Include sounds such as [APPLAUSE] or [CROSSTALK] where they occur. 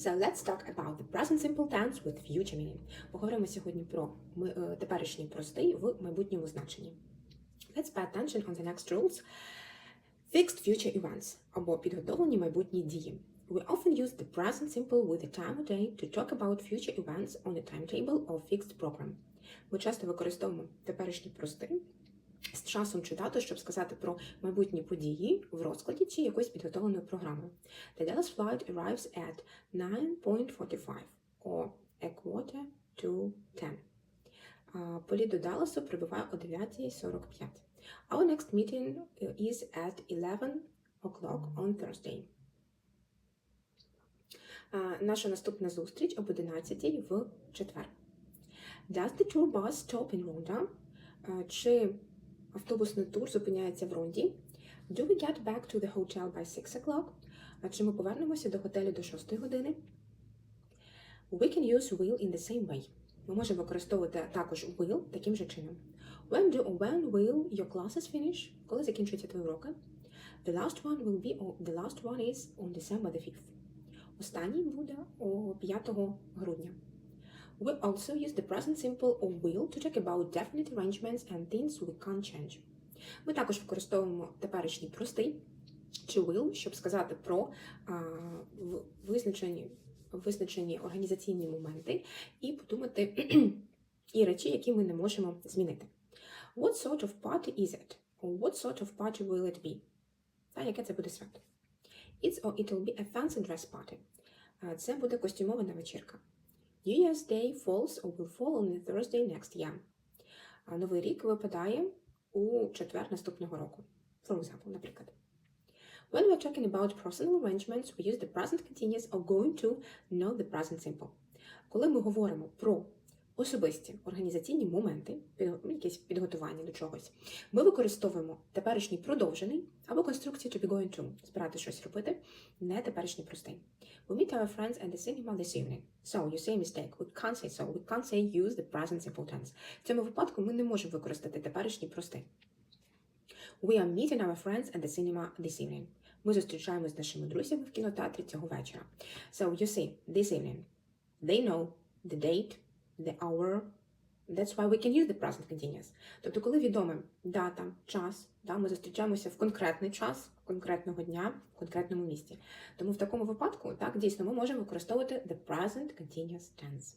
So let's talk about the present simple tense with future meaning. Поговоримо сьогодні про е, теперішній простий в майбутньому значенні. Let's pay attention on the next rules. Fixed future events або підготовлені майбутні дії. We often use the present simple with the time of day to talk about future events on a timetable or fixed program. Ми часто використовуємо теперішній простий з часом чи дату, щоб сказати про майбутні події в розкладі чи якоїсь підготовленої програми. The Dallas flight arrives at 9.45 or a quarter to 10. Політ до Далласу прибуває о 9.45. Our next meeting is at 11 o'clock on Thursday. Наша наступна зустріч об 11 в четвер. Does the tour bus stop in Ronda? Чи автобусний тур зупиняється в Ронді? Do we get back to the hotel by 6 o'clock? А чи ми повернемося до готелю до 6 години? We can use will in the same way. Ми можемо використовувати також will таким же чином. When do when will your classes finish? Коли закінчуються твої уроки? The last one will be the last one is on December the 5th. Останній буде о 5 грудня. We also use the present simple or will to talk about definite arrangements and things we can't change. Ми також використовуємо теперішній простий чи will, щоб сказати про а, визначені, визначені організаційні моменти і подумати [CLEARS THROAT] і речі, які ми не можемо змінити. What sort of party is it? Or what sort of party will it be? Та, яке це буде свято? It's or it will be a fancy dress party. Це буде костюмована вечірка. New Year's Day falls or will fall on the Thursday next year. Новий рік випадає у четвер наступного року. For example, наприклад. When we're talking about personal arrangements, we use the present continuous or going to, not the present simple. Коли ми говоримо про особисті організаційні моменти, якесь підготування до чогось, ми використовуємо теперішній продовжений або конструкцію to be going to, збирати щось робити, не теперішній простий. We meet our friends at the cinema this evening. So, you say mistake. We can't say so. We can't say use the present simple tense. В цьому випадку ми не можемо використати теперішній простий. We are meeting our friends at the cinema this evening. Ми зустрічаємось з нашими друзями в кінотеатрі цього вечора. So, you see, this evening. They know the date, the hour. That's why we can use the present continuous. Тобто, коли відома дата, час, да, ми зустрічаємося в конкретний час, конкретного дня, в конкретному місці. Тому в такому випадку, так, дійсно, ми можемо використовувати the present continuous tense.